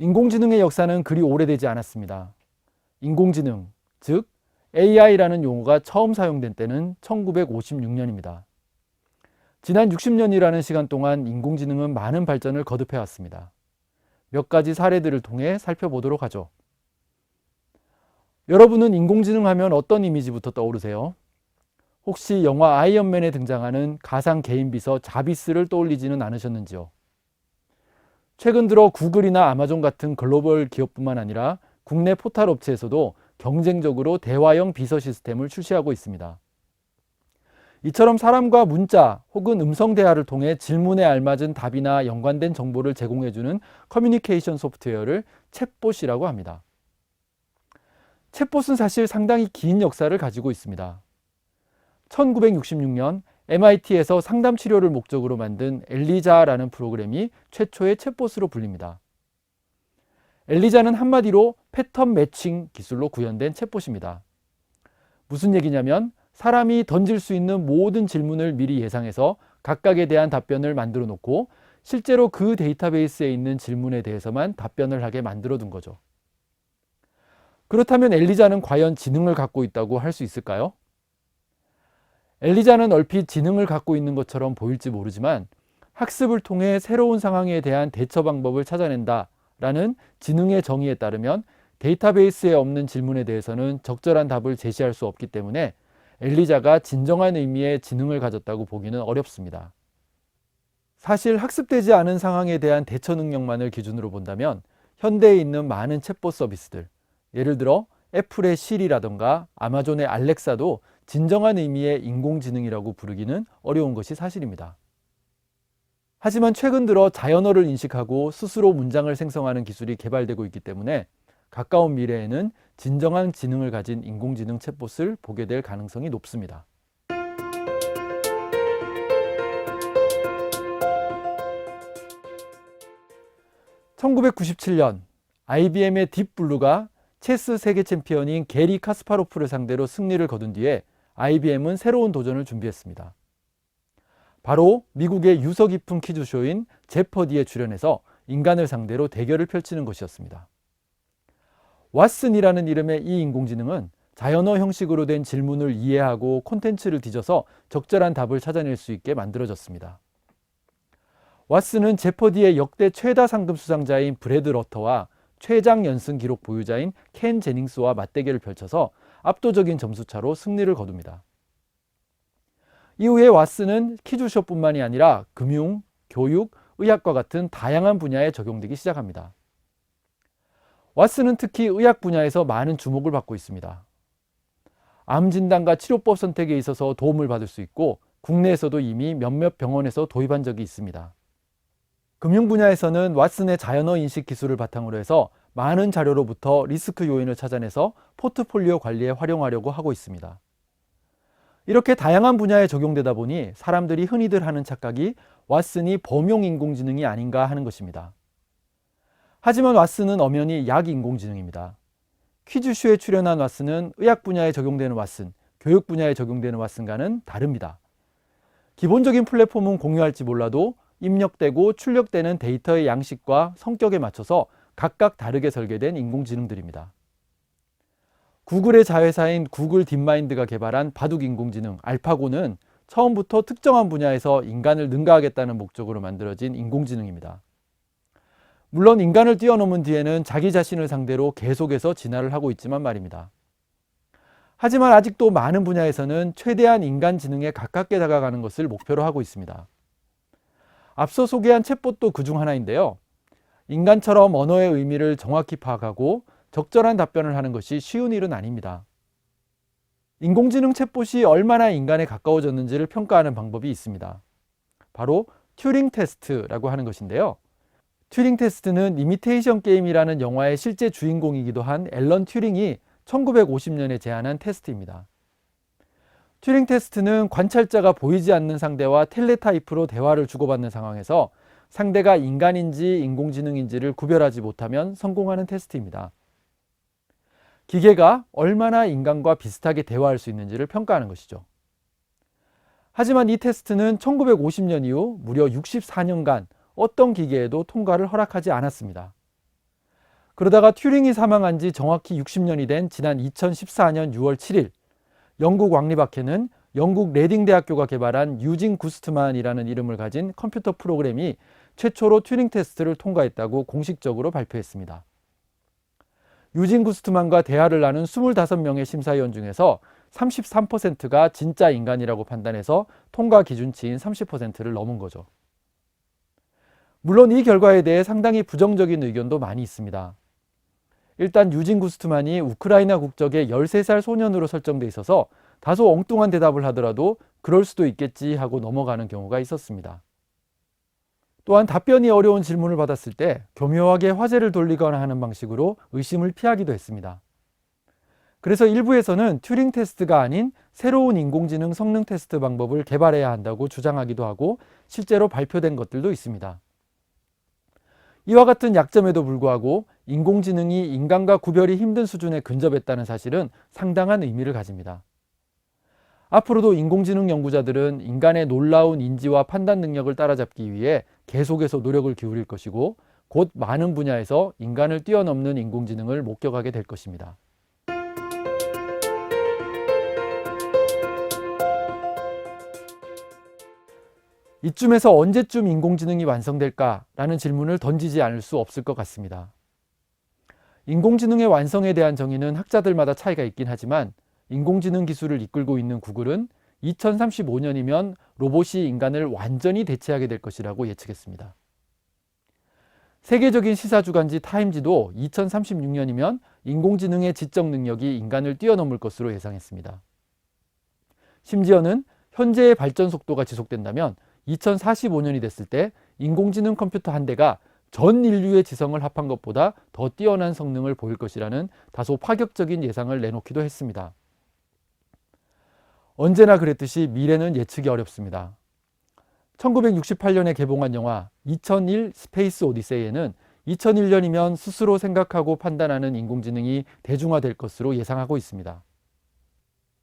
인공지능의 역사는 그리 오래되지 않았습니다. 인공지능, 즉 AI라는 용어가 처음 사용된 때는 1956년입니다. 지난 60년이라는 시간 동안 인공지능은 많은 발전을 거듭해 왔습니다. 몇 가지 사례들을 통해 살펴보도록 하죠. 여러분은 인공지능 하면 어떤 이미지부터 떠오르세요? 혹시 영화 아이언맨에 등장하는 가상 개인 비서 자비스를 떠올리지는 않으셨는지요? 최근 들어 구글이나 아마존 같은 글로벌 기업뿐만 아니라 국내 포탈 업체에서도 경쟁적으로 대화형 비서 시스템을 출시하고 있습니다. 이처럼 사람과 문자 혹은 음성 대화를 통해 질문에 알맞은 답이나 연관된 정보를 제공해주는 커뮤니케이션 소프트웨어를 챗봇이라고 합니다. 챗봇은 사실 상당히 긴 역사를 가지고 있습니다. 1966년 MIT에서 상담 치료를 목적으로 만든 엘리자라는 프로그램이 최초의 챗봇으로 불립니다. 엘리자는 한마디로 패턴 매칭 기술로 구현된 챗봇입니다. 무슨 얘기냐면 사람이 던질 수 있는 모든 질문을 미리 예상해서 각각에 대한 답변을 만들어 놓고 실제로 그 데이터베이스에 있는 질문에 대해서만 답변을 하게 만들어 둔 거죠. 그렇다면 엘리자는 과연 지능을 갖고 있다고 할 수 있을까요? 엘리자는 얼핏 지능을 갖고 있는 것처럼 보일지 모르지만 학습을 통해 새로운 상황에 대한 대처 방법을 찾아낸다 라는 지능의 정의에 따르면 데이터베이스에 없는 질문에 대해서는 적절한 답을 제시할 수 없기 때문에 엘리자가 진정한 의미의 지능을 가졌다고 보기는 어렵습니다. 사실 학습되지 않은 상황에 대한 대처 능력만을 기준으로 본다면 현대에 있는 많은 챗봇 서비스들, 예를 들어 애플의 시리라던가 아마존의 알렉사도 진정한 의미의 인공지능이라고 부르기는 어려운 것이 사실입니다. 하지만 최근 들어 자연어를 인식하고 스스로 문장을 생성하는 기술이 개발되고 있기 때문에 가까운 미래에는 진정한 지능을 가진 인공지능 챗봇을 보게 될 가능성이 높습니다. (1997년) IBM의 딥블루가 체스 세계 챔피언인 게리 카스파로프를 상대로 승리를 거둔 뒤에 IBM은 새로운 도전을 준비했습니다. 바로 미국의 유서 깊은 퀴즈쇼인 제퍼디에 출연해서 인간을 상대로 대결을 펼치는 것이었습니다. 왓슨이라는 이름의 이 인공지능은 자연어 형식으로 된 질문을 이해하고 콘텐츠를 뒤져서 적절한 답을 찾아낼 수 있게 만들어졌습니다. 왓슨은 제퍼디의 역대 최다 상금 수상자인 브래드 러터와 최장 연승 기록 보유자인 켄 제닝스와 맞대결을 펼쳐서 압도적인 점수차로 승리를 거둡니다. 이후에 왓슨은 퀴즈쇼뿐만이 아니라 금융, 교육, 의학과 같은 다양한 분야에 적용되기 시작합니다. 왓슨은 특히 의학 분야에서 많은 주목을 받고 있습니다. 암 진단과 치료법 선택에 있어서 도움을 받을 수 있고 국내에서도 이미 몇몇 병원에서 도입한 적이 있습니다. 금융 분야에서는 왓슨의 자연어 인식 기술을 바탕으로 해서 많은 자료로부터 리스크 요인을 찾아내서 포트폴리오 관리에 활용하려고 하고 있습니다. 이렇게 다양한 분야에 적용되다 보니 사람들이 흔히들 하는 착각이 왓슨이 범용 인공지능이 아닌가 하는 것입니다. 하지만 왓슨은 엄연히 약 인공지능입니다. 퀴즈쇼에 출연한 왓슨은 의학 분야에 적용되는 왓슨, 교육 분야에 적용되는 왓슨과는 다릅니다. 기본적인 플랫폼은 공유할지 몰라도 입력되고 출력되는 데이터의 양식과 성격에 맞춰서 각각 다르게 설계된 인공지능들입니다. 구글의 자회사인 구글 딥마인드가 개발한 바둑 인공지능 알파고는 처음부터 특정한 분야에서 인간을 능가하겠다는 목적으로 만들어진 인공지능입니다. 물론 인간을 뛰어넘은 뒤에는 자기 자신을 상대로 계속해서 진화를 하고 있지만 말입니다. 하지만 아직도 많은 분야에서는 최대한 인간 지능에 가깝게 다가가는 것을 목표로 하고 있습니다. 앞서 소개한 챗봇도 그 중 하나인데요. 인간처럼 언어의 의미를 정확히 파악하고 적절한 답변을 하는 것이 쉬운 일은 아닙니다. 인공지능 챗봇이 얼마나 인간에 가까워졌는지를 평가하는 방법이 있습니다. 바로 튜링 테스트라고 하는 것인데요. 튜링 테스트는 이미테이션 게임이라는 영화의 실제 주인공이기도 한 앨런 튜링이 1950년에 제안한 테스트입니다. 튜링 테스트는 관찰자가 보이지 않는 상대와 텔레타이프로 대화를 주고받는 상황에서 상대가 인간인지 인공지능인지를 구별하지 못하면 성공하는 테스트입니다. 기계가 얼마나 인간과 비슷하게 대화할 수 있는지를 평가하는 것이죠. 하지만 이 테스트는 1950년 이후 무려 64년간 어떤 기계에도 통과를 허락하지 않았습니다. 그러다가 튜링이 사망한 지 정확히 60년이 된 지난 2014년 6월 7일 영국 왕립학회는 영국 레딩 대학교가 개발한 유진 구스트만이라는 이름을 가진 컴퓨터 프로그램이 최초로 튜링 테스트를 통과했다고 공식적으로 발표했습니다. 유진 구스트만과 대화를 나눈 25명의 심사위원 중에서 33%가 진짜 인간이라고 판단해서 통과 기준치인 30%를 넘은 거죠. 물론 이 결과에 대해 상당히 부정적인 의견도 많이 있습니다. 일단 유진 구스트만이 우크라이나 국적의 13살 소년으로 설정돼 있어서 다소 엉뚱한 대답을 하더라도 그럴 수도 있겠지 하고 넘어가는 경우가 있었습니다. 또한 답변이 어려운 질문을 받았을 때 교묘하게 화제를 돌리거나 하는 방식으로 의심을 피하기도 했습니다. 그래서 일부에서는 튜링 테스트가 아닌 새로운 인공지능 성능 테스트 방법을 개발해야 한다고 주장하기도 하고 실제로 발표된 것들도 있습니다. 이와 같은 약점에도 불구하고 인공지능이 인간과 구별이 힘든 수준에 근접했다는 사실은 상당한 의미를 가집니다. 앞으로도 인공지능 연구자들은 인간의 놀라운 인지와 판단 능력을 따라잡기 위해 계속해서 노력을 기울일 것이고 곧 많은 분야에서 인간을 뛰어넘는 인공지능을 목격하게 될 것입니다. 이쯤에서 언제쯤 인공지능이 완성될까라는 질문을 던지지 않을 수 없을 것 같습니다. 인공지능의 완성에 대한 정의는 학자들마다 차이가 있긴 하지만 인공지능 기술을 이끌고 있는 구글은 2035년이면 로봇이 인간을 완전히 대체하게 될 것이라고 예측했습니다. 세계적인 시사 주간지 타임지도 2036년이면 인공지능의 지적 능력이 인간을 뛰어넘을 것으로 예상했습니다. 심지어는 현재의 발전 속도가 지속된다면 2045년이 됐을 때 인공지능 컴퓨터 한 대가 전 인류의 지성을 합한 것보다 더 뛰어난 성능을 보일 것이라는 다소 파격적인 예상을 내놓기도 했습니다. 언제나 그랬듯이 미래는 예측이 어렵습니다. 1968년에 개봉한 영화 2001 스페이스 오디세이에는 2001년이면 스스로 생각하고 판단하는 인공지능이 대중화될 것으로 예상하고 있습니다.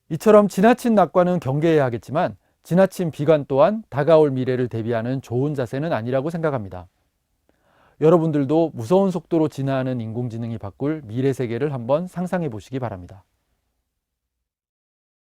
이처럼 지나친 낙관은 경계해야 하겠지만 지나친 비관 또한 다가올 미래를 대비하는 좋은 자세는 아니라고 생각합니다. 여러분들도 무서운 속도로 진화하는 인공지능이 바꿀 미래 세계를 한번 상상해 보시기 바랍니다.